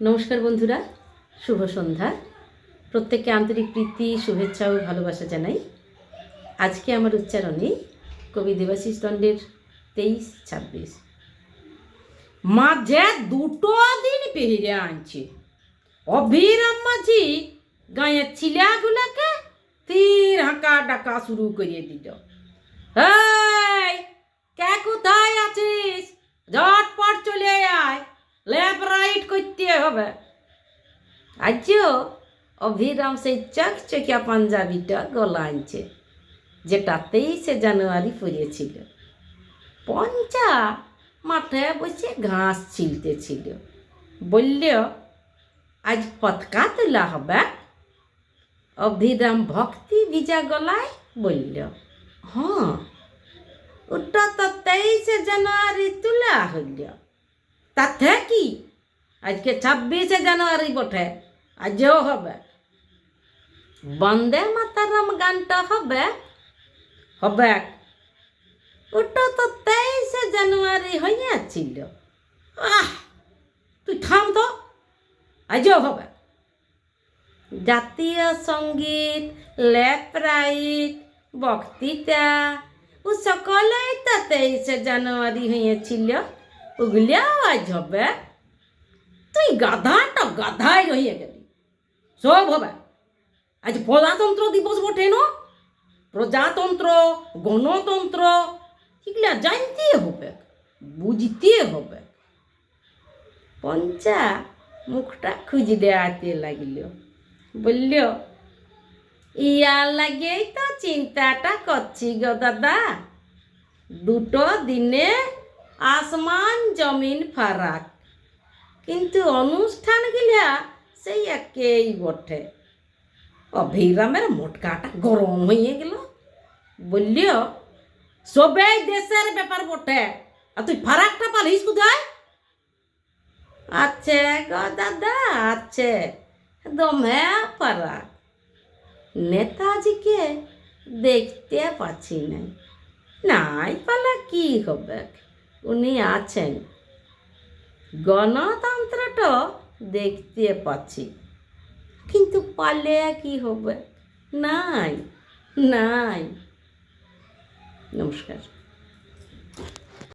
নমস্কার বন্ধুরা, শুভ সন্ধ্যা। প্রত্যেককে আন্তরিক প্রীতি, শুভেচ্ছা ও ভালোবাসা জানাই। আজকে আমার উচ্চারণে কবি দেবাশিস দণ্ডের তেইশ ছাব্বিশ। মাঝে দুটো দিন পেহিরে আনছে অভিরাম মাঝি গাঁয়ের ছিলাগুলাকে তীর হাঁকা ডাকা শুরু করিয়ে দিল। এই করতে হবে। আজও অভিরাম সেই চকচকিয়া পাঞ্জাবিটা গলা আনছে যেটা তেইশে জানুয়ারি পরিয়েছিল পঞ্চা মাঠে বসে ঘাস ছিলতেছিল। বলল, আজ পতকা তোলা হবে? অভিরাম ভক্তি ভিজা গলায় বলল হ্যাঁ ওটা তো তেইশে জানুয়ারি তোলা হইল। তাতে কি আজকে ছাব্বিশে জানুয়ারি বটে, আজও হবে। বন্দে মাতারাম গানটা হবে হবে। ওটা তো তেইশে জানুয়ারি হইয়াছিল। আহ, তুই থাম তো, আজও হবে। জাতীয় সংগীত, লেপরাইট, বক্তৃতা, ও সকলেই তো তেইশে জানুয়ারি হয়েছিল ওগুলিও আজ হবে। তুই গাধাটা গাধাই রহিয়ে গেলি। সব হবে। আজ প্রজাতন্ত্র দিবস বটে ন? প্রজাতন্ত্র, গণতন্ত্র, এগুলা জানতে হবে বুঝতে হবে। পঞ্চা, মুখটা খুঁজে দেওয়াতে লাগল। বলল ইয়ার লাগেই তো চিন্তাটা করছি গো দাদা। দুটো দিনে আসমান জমিন ফারাক। কিন্তু অনুষ্ঠান গিলা সেই একেই বটে। অভিরামের মোটকাটা গরম হয়ে গেল। বলল সবেই দেশের ব্যাপার বটে। আর তুই ফারাকটা পালিস কোথায়? আছে গো দাদা, আছে। দমে ফারাক। নেতাজিকে দেখতে পাচ্ছি না নাই পালা কি হবে উনি আছেন। গণতন্ত্রটা দেখতে পাচ্ছি। কিন্তু পারলে কি হবে? নাই নাই। নমস্কার।